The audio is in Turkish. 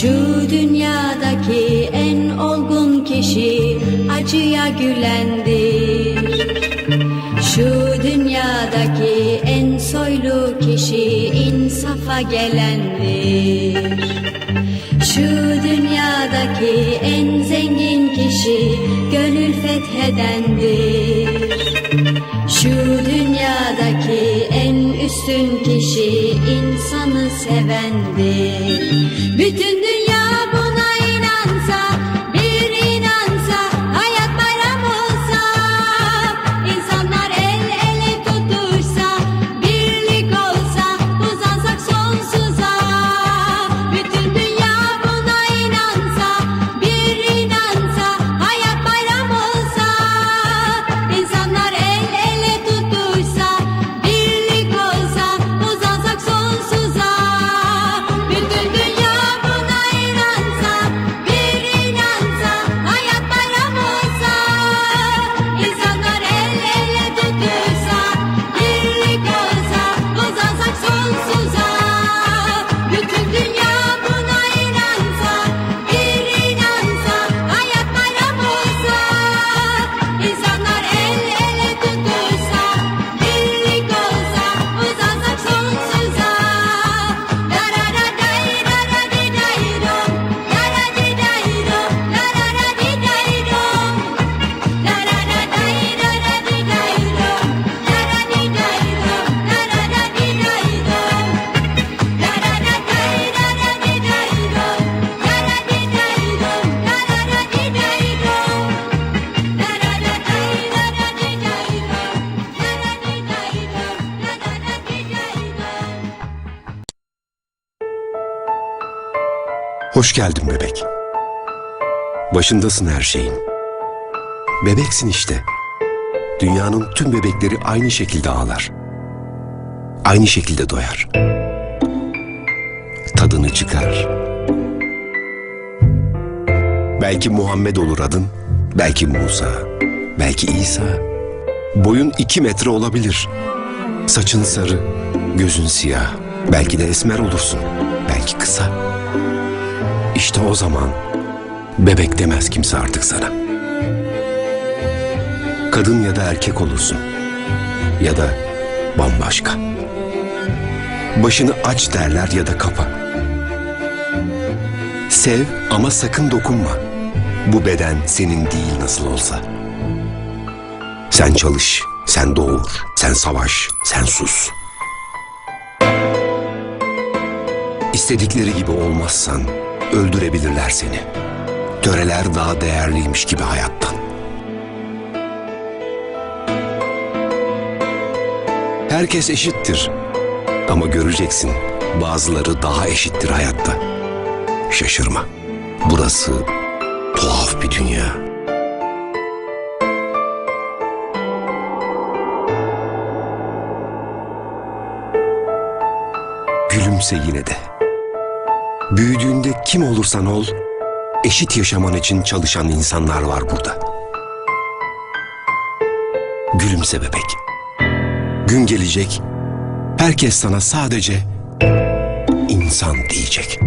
Şu dünyadaki en olgun kişi acıya gülendir. Şu dünyadaki en soylu kişi insafa gelendir. Şu dünyadaki en zengin sevendir. Bütün dünya Hoş geldin bebek. Başındasın her şeyin. Bebeksin işte. Dünyanın tüm bebekleri aynı şekilde ağlar. Aynı şekilde doyar. Tadını çıkarır. Belki Muhammed olur adın, belki Musa, belki İsa. Boyun iki metre olabilir. Saçın sarı, gözün siyah. Belki de esmer olursun, belki kısa. İşte o zaman bebek demez kimse artık sana. Kadın ya da erkek olursun. Ya da bambaşka. Başını aç derler ya da kapa. Sev ama sakın dokunma. Bu beden senin değil nasıl olsa. Sen çalış, sen doğur, sen savaş, sen sus. İstedikleri gibi olmazsan öldürebilirler seni. Töreler daha değerliymiş gibi hayattan. Herkes eşittir. Ama göreceksin bazıları daha eşittir hayatta. Şaşırma. Burası tuhaf bir dünya. Gülümse yine de. Büyüdüğünde kim olursan ol, eşit yaşaman için çalışan insanlar var burada. Gülümse bebek. Gün gelecek, herkes sana sadece insan diyecek.